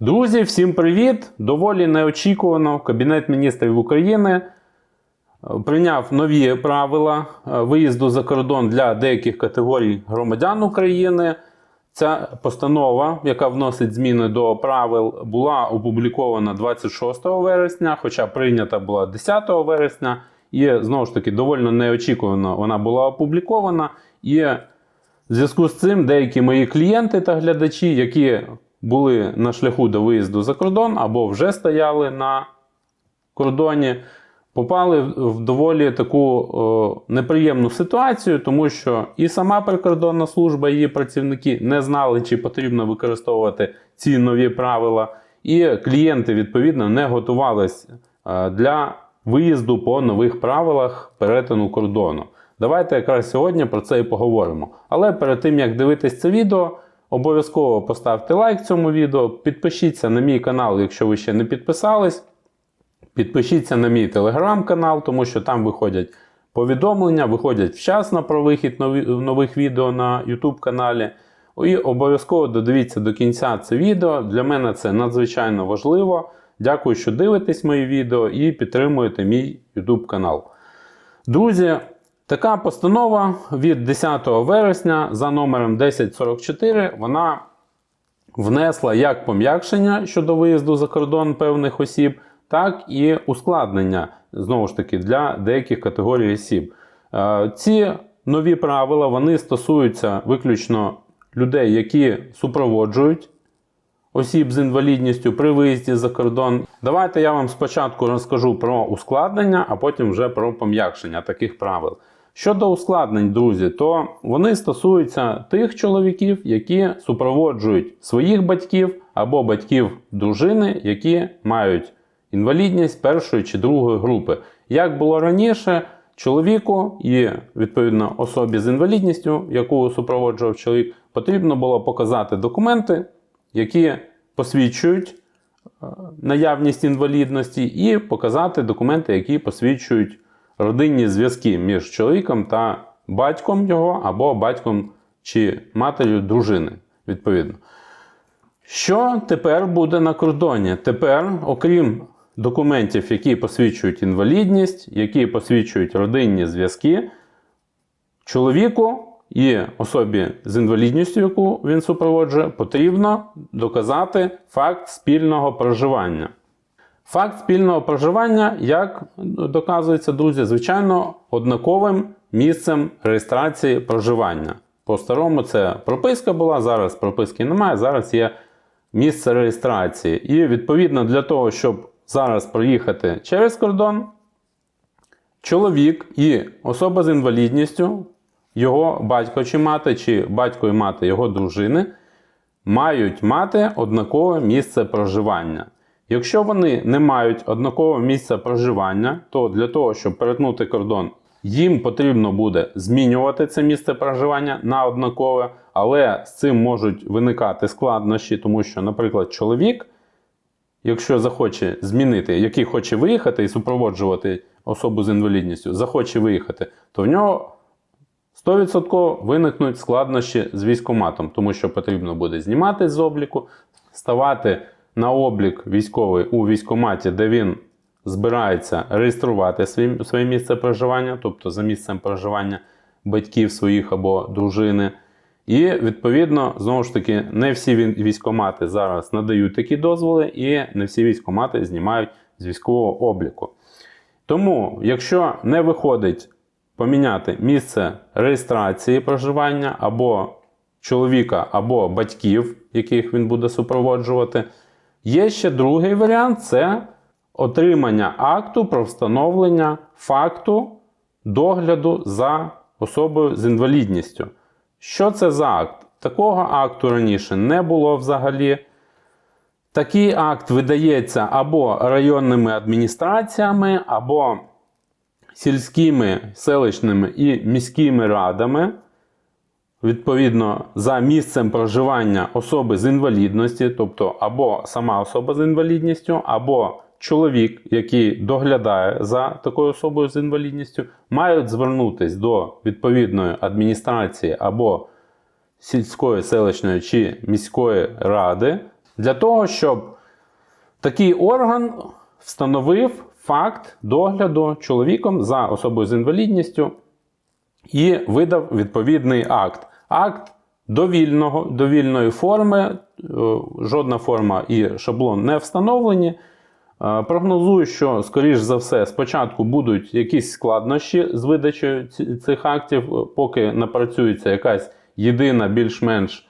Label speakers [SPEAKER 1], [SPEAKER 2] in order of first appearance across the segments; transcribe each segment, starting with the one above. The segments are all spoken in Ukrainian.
[SPEAKER 1] Друзі, всім привіт! Доволі неочікувано Кабінет міністрів України е, прийняв нові правила е, виїзду за кордон для деяких категорій громадян України. Ця постанова, яка вносить зміни до правил, була опублікована 26 вересня, хоча прийнята була 10 вересня. І знову ж таки доволі неочікувано вона була опублікована. І в зв'язку з цим деякі мої клієнти та глядачі, які були на шляху до виїзду за кордон або вже стояли на кордоні, попали в доволі таку о, неприємну ситуацію, тому що і сама прикордонна служба, і її працівники не знали, чи потрібно використовувати ці нові правила, і клієнти відповідно не готувалися е, для виїзду по нових правилах перетину кордону. Давайте якраз сьогодні про це і поговоримо. Але перед тим як дивитись це відео, обов'язково поставте лайк цьому відео, підпишіться на мій канал, якщо ви ще не підписались. Підпишіться на мій телеграм-канал, тому що там виходять повідомлення, виходять вчасно про вихід нових відео на YouTube каналі. І обов'язково додивіться до кінця це відео. Для мене це надзвичайно важливо. Дякую, що дивитесь мої відео і підтримуєте мій YouTube канал. Друзі, така постанова від 10 вересня за номером 1044. Вона внесла як пом'якшення щодо виїзду за кордон певних осіб, так і ускладнення знову ж таки для деяких категорій осіб. Е, Ці нові правила вони стосуються виключно людей, які супроводжують осіб з інвалідністю при виїзді за кордон. Давайте я вам спочатку розкажу про ускладнення, а потім вже про пом'якшення таких правил. Щодо ускладнень, друзі, то вони стосуються тих чоловіків, які супроводжують своїх батьків або батьків дружини, які мають інвалідність першої чи другої групи. Як було раніше, чоловіку і відповідно особі з інвалідністю, яку супроводжував чоловік, потрібно було показати документи, які посвідчують е, наявність інвалідності, і показати документи, які посвідчують родинні зв'язки між чоловіком та батьком його або батьком чи матір'ю дружини. Відповідно. Що тепер буде на кордоні? Тепер, окрім документів, які посвідчують інвалідність, які посвідчують родинні зв'язки, чоловіку і особі з інвалідністю, яку він супроводжує, потрібно доказати факт спільного проживання. Факт спільного проживання, як доказується, друзі, звичайно, однаковим місцем реєстрації проживання. По-старому це прописка була, зараз прописки немає, зараз є місце реєстрації. І відповідно для того, щоб зараз проїхати через кордон, чоловік і особа з інвалідністю, його батько чи мати, чи батько і мати його дружини мають мати однакове місце проживання. Якщо вони не мають однакового місця проживання, то для того, щоб перетнути кордон, їм потрібно буде змінювати це місце проживання на однакове, але з цим можуть виникати складнощі, тому що, наприклад, чоловік, якщо захоче змінити, який хоче виїхати і супроводжувати особу з інвалідністю, захоче виїхати, то в нього 100% виникнуть складнощі з військоматом, тому що потрібно буде знімати з обліку, ставати на облік військовий у військоматі, де він збирається реєструвати свій- своє місце проживання, тобто за місцем проживання батьків своїх або дружини. І відповідно, знову ж таки, не всі військомати зараз надають такі дозволи, і не всі військомати знімають з військового обліку. Тому, якщо не виходить поміняти місце реєстрації проживання або чоловіка, або батьків, яких він буде супроводжувати, є ще другий варіант це отримання акту про встановлення факту догляду за особою з інвалідністю. Що це за акт? Такого акту раніше не було взагалі. Такий акт видається або районними адміністраціями, або сільськими, селищними і міськими радами, відповідно, за місцем проживання особи з інвалідності, тобто або сама особа з інвалідністю, або чоловік, який доглядає за такою особою з інвалідністю, мають звернутися до відповідної адміністрації або сільської, селищної чи міської ради для того, щоб такий орган встановив факт догляду чоловіком за особою з інвалідністю і видав відповідний акт. Акт довільного, довільної форми, е, жодна форма і шаблон не встановлені. Е, Прогнозую, що, скоріш за все, спочатку будуть якісь складнощі з видачею цих актів, е, поки напрацюється якась єдина більш-менш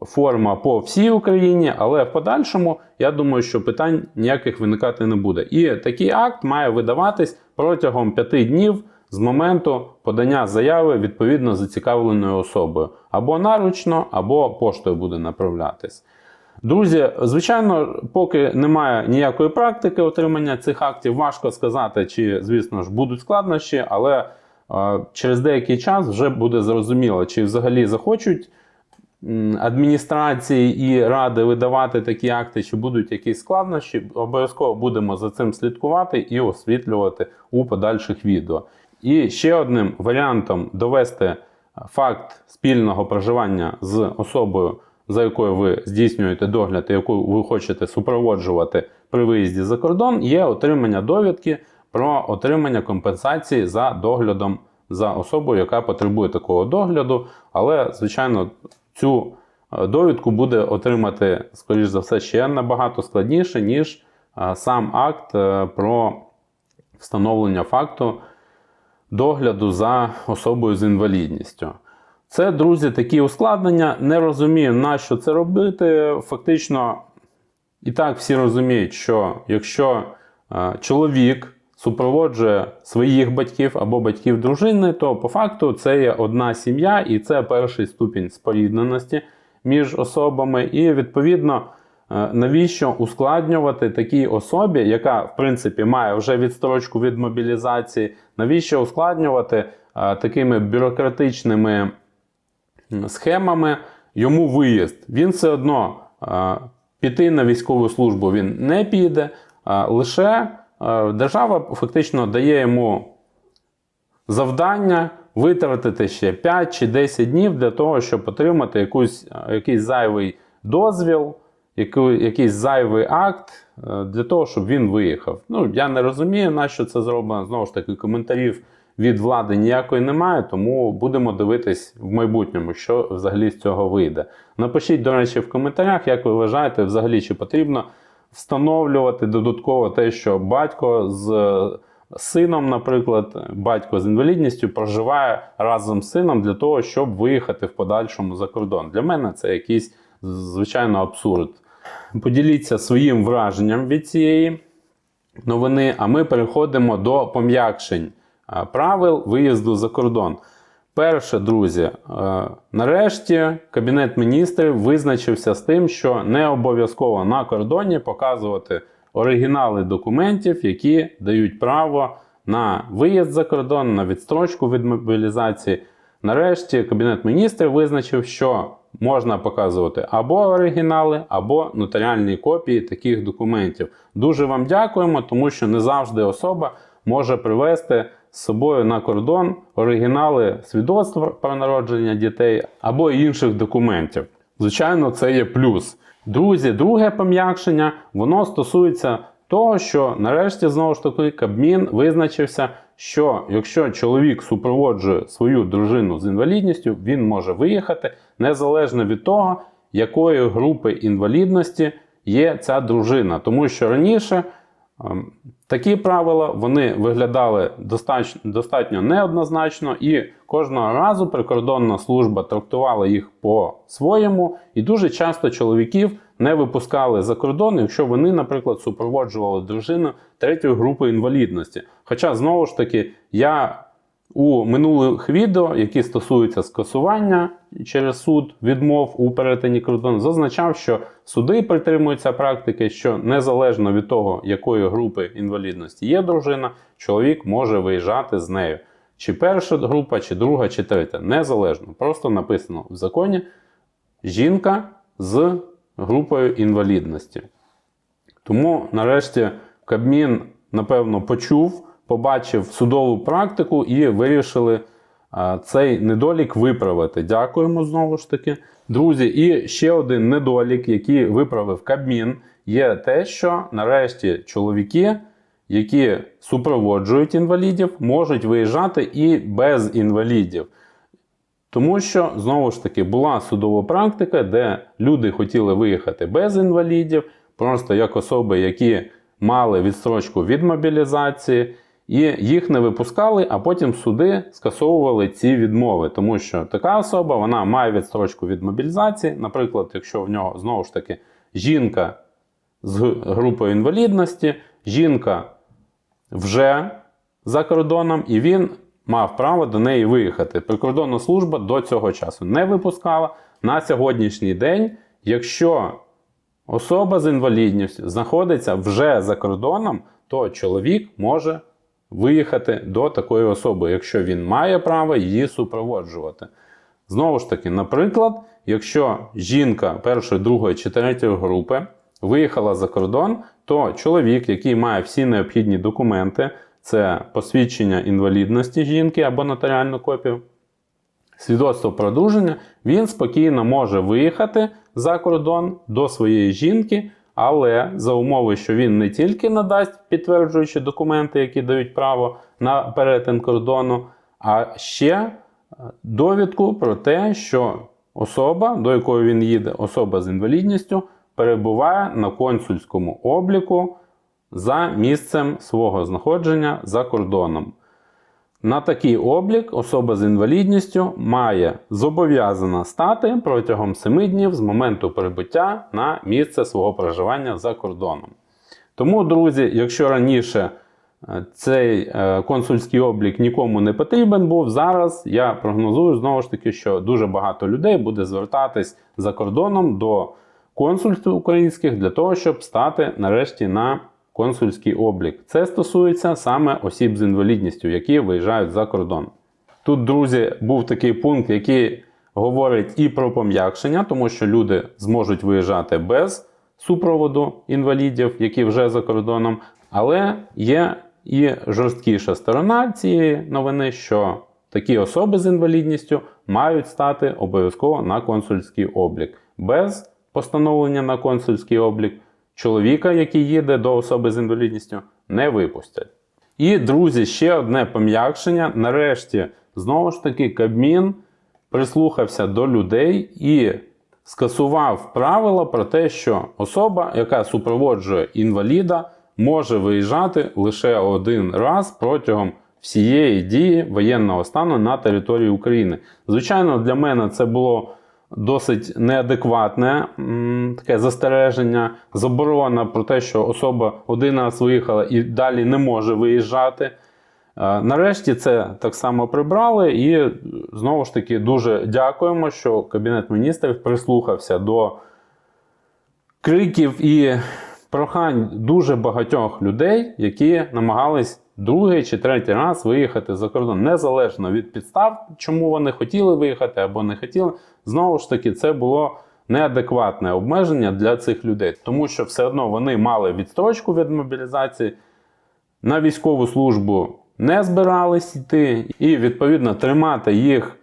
[SPEAKER 1] форма по всій Україні, але в подальшому я думаю, що питань ніяких виникати не буде. І такий акт має видаватись протягом п'яти днів з моменту подання заяви відповідно зацікавленою особою. Або наручно, або поштою буде направлятись. Друзі, звичайно, поки немає ніякої практики отримання цих актів, важко сказати, чи, звісно ж, будуть складнощі, але е, через деякий час вже буде зрозуміло, чи взагалі захочуть адміністрації і ради видавати такі акти, чи будуть якісь складнощі. Обов'язково будемо за цим слідкувати і освітлювати у подальших відео. І ще одним варіантом довести факт спільного проживання з особою, за якою ви здійснюєте догляд, і яку ви хочете супроводжувати при виїзді за кордон, є отримання довідки про отримання компенсації за доглядом за особою, яка потребує такого догляду. Але, звичайно, цю е, довідку буде отримати, скоріш за все, ще набагато складніше, ніж е, сам акт е, про встановлення факту догляду за особою з інвалідністю. Це, друзі, такі ускладнення. Не розумію, на що це робити. Фактично, і так всі розуміють, що якщо е, чоловік супроводжує своїх батьків або батьків дружини, то по факту це є одна сім'я, і це перший ступінь спорідненості між особами. І відповідно, навіщо ускладнювати такій особі, яка в принципі має вже відстрочку від мобілізації, навіщо ускладнювати е, такими бюрократичними схемами йому виїзд. Він все одно е, піти на військову службу він не піде, лише е, держава фактично дає йому завдання витратити ще 5 чи 10 днів для того, щоб отримати якусь, е, якийсь зайвий дозвіл, якийсь зайвий акт е, для того, щоб він виїхав. Ну, я не розумію, на що це зроблено. Знову ж таки, коментарів від влади ніякої немає, тому будемо дивитись в майбутньому, що взагалі з цього вийде. Напишіть, до речі, в коментарях, як ви вважаєте, взагалі, чи потрібно встановлювати додатково те, що батько з е, сином, наприклад, батько з інвалідністю проживає разом з сином для того, щоб виїхати в подальшому за кордон. Для мене це якийсь звичайно абсурд. Поділіться своїм враженням від цієї новини, а ми переходимо до пом'якшень правил виїзду за кордон. Перше, друзі, е, нарешті Кабінет міністрів визначився з тим, що не обов'язково на кордоні показувати оригінали документів, які дають право на виїзд за кордон, на відстрочку від мобілізації. Нарешті Кабінет міністрів визначив, що можна показувати або оригінали, або нотаріальні копії таких документів. Дуже вам дякуємо, тому що не завжди особа може привезти з собою на кордон оригінали свідоцтв про народження дітей або інших документів. Звичайно, це є плюс. Друзі, друге пом'якшення, воно стосується того, що нарешті знову ж таки Кабмін визначився, що якщо чоловік супроводжує свою дружину з інвалідністю, він може виїхати незалежно від того, якої групи інвалідності є ця дружина. Тому що раніше ем, такі правила вони виглядали достатньо, достатньо неоднозначно, і кожного разу прикордонна служба трактувала їх по-своєму, і дуже часто чоловіків не випускали за кордон, якщо вони, наприклад, супроводжували дружину третьої групи інвалідності. Хоча, знову ж таки, я у минулих відео, які стосуються скасування через суд відмов у перетині кордону, зазначав, що суди притримуються практики, що незалежно від того, якої групи інвалідності є дружина, чоловік може виїжджати з нею. Чи перша група, чи друга, чи третя. Незалежно. Просто написано в законі жінка з групою інвалідності. Тому, нарешті, Кабмін, напевно, почув, побачив судову практику і вирішили цей недолік виправити. Дякуємо знову ж таки. Друзі, і ще один недолік, який виправив Кабмін, є те, що нарешті чоловіки, які супроводжують інвалідів, можуть виїжджати і без інвалідів. Тому що, знову ж таки, була судова практика, де люди хотіли виїхати без інвалідів, просто як особи, які мали відстрочку від мобілізації, і їх не випускали, а потім суди скасовували ці відмови. Тому що така особа вона має відстрочку від мобілізації. Наприклад, якщо в нього знову ж таки жінка з групою інвалідності, жінка вже за кордоном, і він мав право до неї виїхати. Прикордонна служба до цього часу не випускала. На сьогоднішній день, якщо особа з інвалідністю знаходиться вже за кордоном, то чоловік може виїхати до такої особи, якщо він має право її супроводжувати. Знову ж таки, наприклад, якщо жінка першої, другої чи третьої групи виїхала за кордон, то чоловік, який має всі необхідні документи, це посвідчення інвалідності жінки або нотаріальну копію, свідоцтво про він спокійно може виїхати за кордон до своєї жінки, але за умови, що він не тільки надасть підтверджуючі документи, які дають право на перетин кордону, а ще е, довідку про те, що особа, до якої він їде, особа з інвалідністю, перебуває на консульському обліку за місцем свого знаходження за кордоном. На такий облік особа з інвалідністю має зобов'язана стати протягом 7 днів з моменту прибуття на місце свого проживання за кордоном. Тому, друзі, якщо раніше е, цей е, консульський облік нікому не потрібен був, зараз я прогнозую знову ж таки, що дуже багато людей буде звертатись за кордоном до консульств українських для того, щоб стати нарешті на консульський облік. Це стосується саме осіб з інвалідністю, які виїжджають за кордон. Тут, друзі, був такий пункт, який говорить і про пом'якшення, тому що люди зможуть виїжджати без супроводу інвалідів, які вже за кордоном. Але є і жорсткіша сторона цієї новини, що такі особи з інвалідністю мають стати обов'язково на консульський облік. Без постановлення на консульський облік чоловіка, який їде до особи з інвалідністю, не випустять. І, друзі, ще одне пом'якшення. Нарешті, знову ж таки, Кабмін прислухався до людей і скасував правила про те, що особа, яка супроводжує інваліда, може виїжджати лише один раз протягом всієї дії воєнного стану на території України. Звичайно, для мене це було досить неадекватне таке застереження, заборона про те, що особа один раз виїхала і далі не може виїжджати. Е, Нарешті це так само прибрали, і знову ж таки дуже дякуємо, що Кабінет міністрів прислухався до криків і прохань дуже багатьох людей, які намагались другий чи третій раз виїхати за кордон, незалежно від підстав, чому вони хотіли виїхати або не хотіли. Знову ж таки, це було неадекватне обмеження для цих людей, тому що все одно вони мали відстрочку від мобілізації, на військову службу не збирались йти, і відповідно тримати їх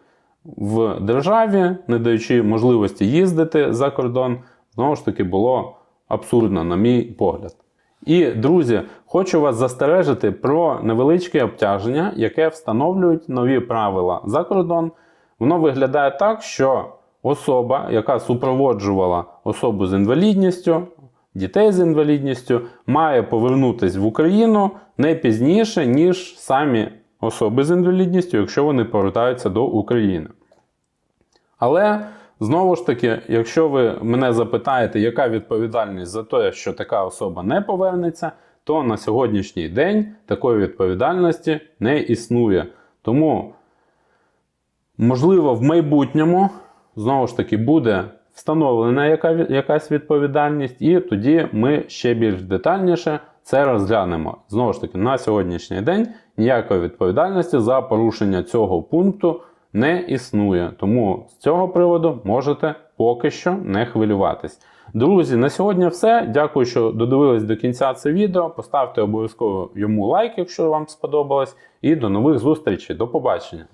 [SPEAKER 1] в державі, не даючи можливості їздити за кордон, знову ж таки було абсурдно, на мій погляд. І, друзі, хочу вас застережити про невеличке обтяження, яке встановлюють нові правила за кордон. Воно виглядає так, що особа, яка супроводжувала особу з інвалідністю, дітей з інвалідністю, має повернутися в Україну не пізніше, ніж самі особи з інвалідністю, якщо вони повертаються до України. Але знову ж таки, якщо ви мене запитаєте, яка відповідальність за те, що така особа не повернеться, то на сьогоднішній день такої відповідальності не існує. Тому, можливо, в майбутньому знову ж таки буде встановлена яка, якась відповідальність, і тоді ми ще більш детальніше це розглянемо. Знову ж таки, на сьогоднішній день ніякої відповідальності за порушення цього пункту не існує. Тому з цього приводу можете поки що не хвилюватись. Друзі, на сьогодні все. Дякую, що додивились до кінця це відео. Поставте обов'язково йому лайк, якщо вам сподобалось. І до нових зустрічей. До побачення!